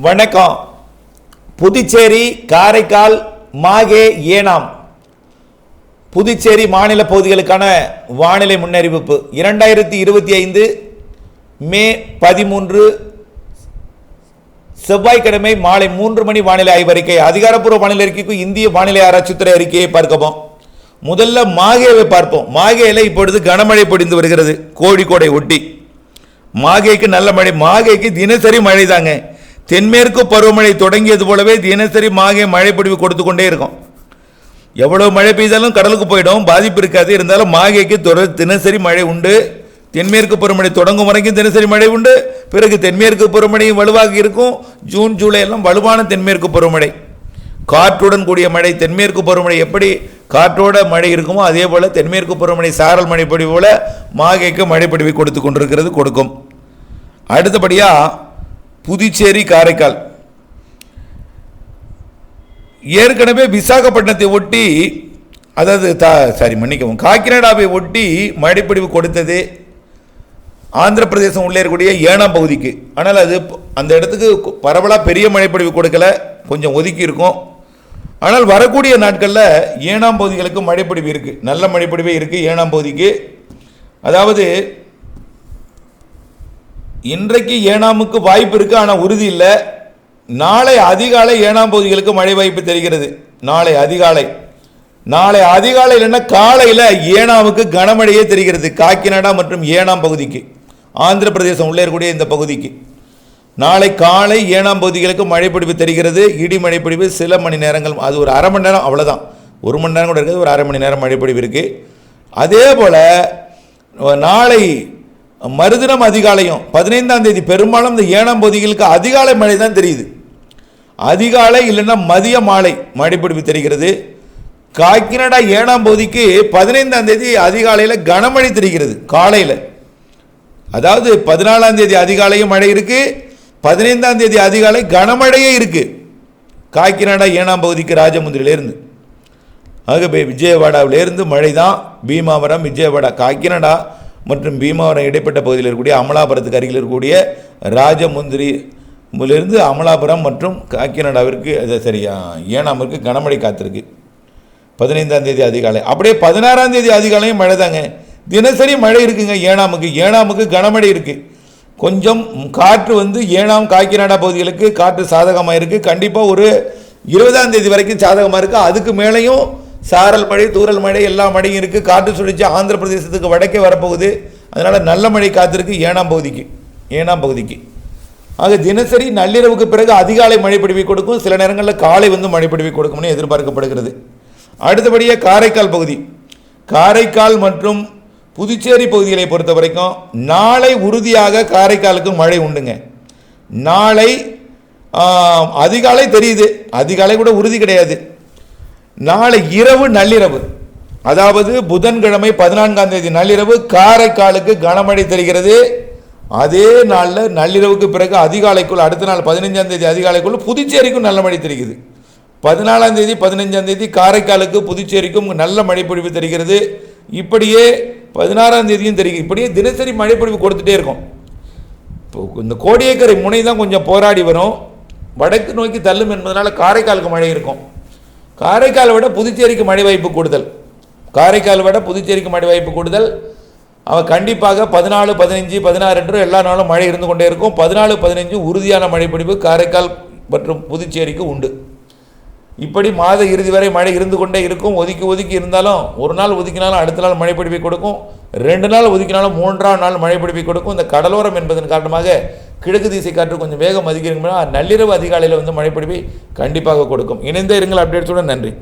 வணக்கம். புதுச்சேரி காரைக்கால் மாகே ஏனாம். புதுச்சேரி மாநில பகுதிகளுக்கான வானிலை முன்னறிவிப்பு. இரண்டாயிரத்தி இருபத்தி ஐந்து மே பதிமூன்று செவ்வாய்க்கிழமை மாலை மூன்று மணி வானிலை ஆய்வறிக்கை அதிகாரப்பூர்வ வானிலை அறிக்கைக்கு இந்திய வானிலை ஆராய்ச்சித்துறை அறிக்கையை பார்க்கப்போம் முதல்ல மாகேவை பார்ப்போம். மாகேல இப்பொழுது கனமழை பொடிந்து வருகிறது. கோழிக்கோடை ஒட்டி. மாகேக்கு நல்ல மழை. மாகேக்கு தினசரி மழை தாங்க தென்மேற்கு பருவமழை தொடங்கியது போலவே தினசரி மாகே மழை பொழிவு கொடுத்து கொண்டே இருக்கும். எவ்வளோ மழை பெய்தாலும் கடலுக்கு போயிடும் பாதிப்பு இருக்காது. இருந்தாலும் மாகைக்கு தொடர் தினசரி மழை உண்டு. தென்மேற்கு பருவமழை தொடங்கும் வரைக்கும் தினசரி மழை உண்டு. பிறகு தென்மேற்கு பருவமழையும் வலுவாக இருக்கும். ஜூன் ஜூலை எல்லாம் வலுவான தென்மேற்கு பருவமழை. காற்றுடன் கூடிய மழை தென்மேற்கு பருவமழை எப்படி காற்றோட மழை இருக்குமோ அதே போல் தென்மேற்கு பருவமழை சாரல் மழைப்பொடி போல் மாகைக்கு மழைப்பொடிவை கொடுத்து கொண்டிருக்கிறது கொடுக்கும். அடுத்தபடியாக புதுச்சேரி காரைக்கால். ஏற்கனவே விசாகப்பட்டினத்தை ஒட்டி அதாவது தா சாரி மன்னிக்கவும் காக்கிநாடாவை ஒட்டி மழைப்பொழிவு கொடுத்தது ஆந்திர பிரதேசம் உள்ளே இருக்கக்கூடிய ஏனாம் பகுதிக்கு. ஆனால் அது அந்த இடத்துக்கு பரவலாக பெரிய மழைப்பொழிவு கொடுக்கல. கொஞ்சம் ஒதுக்கி இருக்கும். ஆனால் வரக்கூடிய நாட்களில் ஏனாம் பகுதிகளுக்கு மழைப்பொழிவு இருக்குது நல்ல மழைப்பொழிவே இருக்குது ஏனாம் பகுதிக்கு. அதாவது இன்றைக்கு ஏனாமுக்கு வாய்ப்பு இருக்குது ஆனால் உறுதி இல்லை. நாளை அதிகாலை ஏனாம் பகுதிகளுக்கு மழை வாய்ப்பு தெரிகிறது. நாளை அதிகாலை. நாளை அதிகாலை இல்லைன்னா காலையில் ஏனாமுக்கு கனமழையே தெரிகிறது காக்கிநாடா மற்றும் ஏனாம் பகுதிக்கு. ஆந்திர பிரதேசம் உள்ளே இருக்கக்கூடிய இந்த பகுதிக்கு. நாளை காலை ஏனாம் பகுதிகளுக்கு மழைப்பிடிப்பு தெரிகிறது இடி மழைப்பிடிப்பு சில மணி நேரங்கள் அது ஒரு அரை மணி நேரம் அவ்வளோதான் ஒரு மணி நேரம் கூட இருக்குது ஒரு அரை மணி நேரம் மழைப்பிடிப்பு இருக்குது அதே போல் நாளை மறுதினம் அதிகாலையும் பதினைந்தாம் தேதி பெரும்பாலும் இந்த ஏனாம் பகுதிகளுக்கு அதிகாலை மழை தான் தெரியுது. அதிகாலை இல்லைன்னா மதிய மாலை மழைப்பிடிப்பு தெரிகிறது. காக்கிநாடா ஏனாம் பகுதிக்கு பதினைந்தாம் தேதி அதிகாலையில் கனமழை தெரிகிறது காலையில். அதாவது பதினாலாம் தேதி அதிகாலையும் மழை இருக்குது பதினைந்தாம் தேதி அதிகாலை கனமழையே இருக்குது காக்கிநாடா ஏனாம் பகுதிக்கு ராஜமுந்திரியிலேருந்து ஆகவே விஜயவாடாவிலேருந்து மழை தான் பீமாவரம் விஜயவாடா காக்கிநாடா மற்றும் பீமாவரம் இடைப்பட்ட பகுதியில் இருக்கக்கூடிய அமலாபுரத்துக்கு அருகில் இருக்கக்கூடிய ராஜமுந்திரி இருந்து அமலாபுரம் மற்றும் காக்கிநாடாவிற்கு அது சரியா ஏனாமிற்கு கனமழை காத்திருக்கு. பதினைந்தாம் தேதி அதிகாலை. அப்படியே பதினாறாம் தேதி அதிகாலையும் மழை தாங்க. தினசரி மழை இருக்குங்க ஏனாமுக்கு ஏனாமுக்கு கனமழை இருக்குது கொஞ்சம் காற்று வந்து ஏனாம் காக்கிநாடா பகுதிகளுக்கு காற்று சாதகமாக இருக்குது கண்டிப்பாக ஒரு இருபதாம் தேதி வரைக்கும் சாதகமாக இருக்குது அதுக்கு மேலேயும் சாரல் மழை தூரல் மழை எல்லா மழையும் இருக்குது காற்று சுழற்சி ஆந்திர பிரதேசத்துக்கு வடக்கே வரப்போகுது. அதனால் நல்ல மழை காத்திருக்கு ஏனாம் பகுதிக்கு ஏனாம் பகுதிக்கு. ஆக தினசரி நள்ளிரவுக்கு பிறகு அதிகாலை மழைப்பிடிவை கொடுக்கும். சில நேரங்களில் காலை வந்து மழைப்பிடிவை கொடுக்கும்னு எதிர்பார்க்கப்படுகிறது. அடுத்தபடியாக காரைக்கால் பகுதி. காரைக்கால் மற்றும் புதுச்சேரி பகுதிகளை பொறுத்த வரைக்கும் நாளை உறுதியாக காரைக்காலுக்கு மழை உண்டுங்க. நாளை அதிகாலை தெரியுது. அதிகாலை கூட உறுதி கிடையாது. நாளை இரவு நள்ளிரவு. அதாவது புதன்கிழமை பதினான்காம் தேதி நள்ளிரவு காரைக்காலுக்கு கனமழை தெரிகிறது. அதே நாளில் நள்ளிரவுக்கு பிறகு அதிகாலைக்குள் அடுத்த நாள் பதினைஞ்சாம் தேதி அதிகாலைக்குள் புதுச்சேரிக்கும் நல்ல மழை தெரிகிறது. பதினாலாம் தேதி பதினைஞ்சாம் தேதி காரைக்காலுக்கு புதுச்சேரிக்கும் நல்ல மழைப்பொழிவு தெரிகிறது. இப்படியே பதினாறாம் தேதியும் தெரியும் இப்படியே தினசரி மழைப்பொழிவு கொடுத்துட்டே இருக்கும். இப்போ இந்த கோடியக்கரை முனை தான் கொஞ்சம் போராடி வரும். வடக்கு நோக்கி தள்ளும் என்பதனால காரைக்காலுக்கு மழை இருக்கும். காரைக்காலை விட புதுச்சேரிக்கு மழை வாய்ப்பு கூடுதல். காரைக்கால் விட புதுச்சேரிக்கு மழை வாய்ப்பு கூடுதல். அவன் கண்டிப்பாக பதினாலு பதினஞ்சு பதினாறு என்று எல்லா நாளும் மழை இருந்து கொண்டே இருக்கும். பதினாலு பதினஞ்சு உறுதியான மழைப்பிடிப்பு காரைக்கால் மற்றும் புதுச்சேரிக்கு உண்டு. இப்படி மாத இறுதி வரை மழை இருந்து கொண்டே இருக்கும். ஒதுக்கி ஒதுக்கி இருந்தாலும் ஒரு நாள் ஒதுக்கினாலும் அடுத்த நாள் மழை பிடிப்பை கொடுக்கும். ரெண்டு நாள் ஒதுக்கினாலும் மூன்றாம் நாள் மழை பிடிப்பை கொடுக்கும். இந்த கடலோரம் என்பதன் காரணமாக கிழக்கு திசை காற்று கொஞ்சம் வேகம் அதிகரிக்கும் நள்ளிரவு அதிகாலையில் வந்து மழை கண்டிப்பாக கொடுக்கும். இணைந்தே இருங்கள் அப்டேட்ஸுடன் நன்றி.